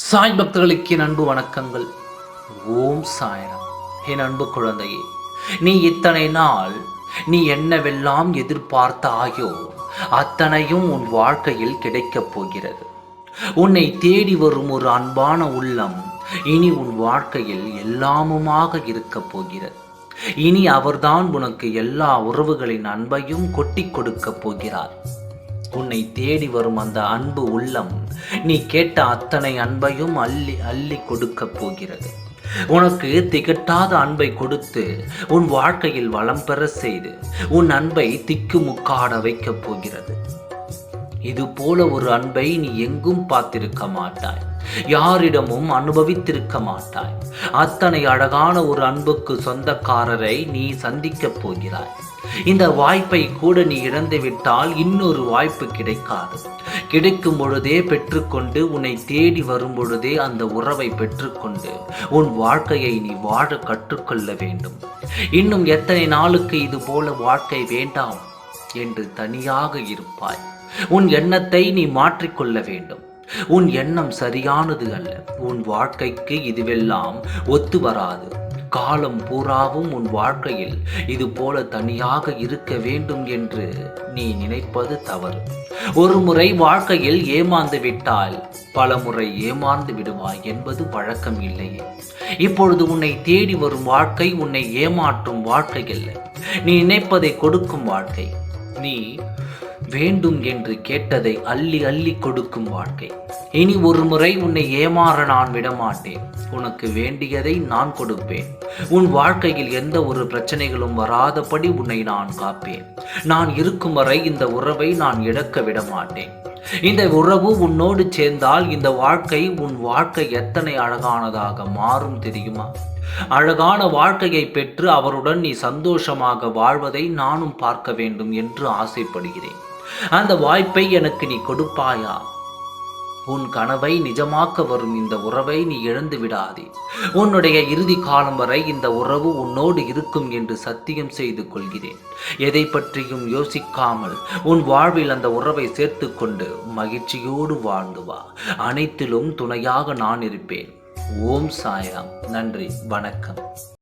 சாய் பக்தர்களுக்கு என் அன்பு வணக்கங்கள். ஓம் சாயனம் என் அன்பு குழந்தையே நீ இத்தனை நாள் நீ என்னவெல்லாம் எதிர்பார்த்தாயோ அத்தனையும் உன் வாழ்க்கையில் கிடைக்கப் போகிறது. உன்னை தேடி வரும் ஒரு அன்பான உள்ளம் இனி உன் வாழ்க்கையில் எல்லாமுமாக இருக்கப் போகிறது. இனி அவர்தான் உனக்கு எல்லா உறவுகளின் அன்பையும் கொட்டி கொடுக்கப் போகிறார். உன்னை தேடி வரும் அந்த அன்பு உள்ளம் நீ கேட்ட அத்தனை அன்பையும் அள்ளி அள்ளி கொடுக்கப் போகிறது. உனக்கு திகட்டாத அன்பை கொடுத்து உன் வாழ்க்கையில் வளம் பெற செய்து உன் அன்பை திக்கு முக்காட வைக்கப் போகிறது. இது போல ஒரு அன்பை நீ எங்கும் பார்த்திருக்க மாட்டாய். யாரிடமும் அனுபவித்திருக்க மாட்டாய். அத்தனை அழகான ஒரு அன்புக்கு சொந்தக்காரரை நீ சந்திக்கப் போகிறாய். இந்த வாய்ப்பை கூட நீ இழந்து விட்டால் இன்னொரு வாய்ப்பு கிடைக்காது. கிடைக்கும் பொழுதே பெற்றுக்கொண்டு உன்னை தேடி வரும் பொழுதே அந்த உறவை பெற்றுக்கொண்டு உன் வாழ்க்கையை நீ வாழ கற்றுக்கொள்ள வேண்டும். இன்னும் எத்தனை நாளுக்கு இது போல வாழ்க்கை வேண்டாம்? என்று தனியாக இருப்பாய். உன் எண்ணத்தை நீ மாற்றிக்கொள்ள வேண்டும். உன் எண்ணம் சரியானது அல்ல. உன் வாழ்க்கைக்கு இதுவெல்லாம் ஒத்து வராது. காலம் பூராவும் உன் வாழ்க்கையில் இது போல தனியாக இருக்க வேண்டும் என்று நீ நினைப்பது தவறு. ஒரு முறை வாழ்க்கையில் ஏமாந்து விட்டால் பல முறை ஏமாந்து விடுவாய் என்பது வழக்கம் இல்லையே இப்பொழுது உன்னை தேடி வரும் வாழ்க்கை உன்னை ஏமாற்றும் வாழ்க்கை இல்லை நீ நினைப்பதை கொடுக்கும் வாழ்க்கை. நீ வேண்டும் என்று கேட்டதை அள்ளி அள்ளி கொடுக்கும் வாழ்க்கை. இனி ஒரு முறை உன்னை ஏமாற நான் விடமாட்டேன். உனக்கு வேண்டியதை நான் கொடுப்பேன். உன் வாழ்க்கையில் எந்த ஒரு பிரச்சனைகளும் வராதபடி உன்னை நான் காப்பேன். நான் இருக்கும் வரை இந்த உறவை நான் இழக்க விட மாட்டேன் இந்த உறவு உன்னோடு சேர்ந்தால் இந்த வாழ்க்கை உன் வாழ்க்கை எத்தனை அழகானதாக மாறும் தெரியுமா? அழகான வாழ்க்கையை பெற்று அவருடன் நீ சந்தோஷமாக வாழ்வதை நானும் பார்க்க வேண்டும் என்று ஆசைப்படுகிறேன். அந்த வாய்ப்பை எனக்கு நீ கொடுப்பாயா? உன் கனவை நிஜமாக்க வரும் இந்த உறவை நீ இழந்து விடாதே. உன்னுடைய இறுதி காலம் வரை இந்த உறவு உன்னோடு இருக்கும் என்று சத்தியம் செய்து கொள்கிறேன். எதை பற்றியும் யோசிக்காமல் உன் வாழ்வில் அந்த உறவை சேர்த்து கொண்டு மகிழ்ச்சியோடு வாழ்ந்து வா. அனைத்திலும் துணையாக நான் இருப்பேன். ஓம் சாயாம் நன்றி. வணக்கம்.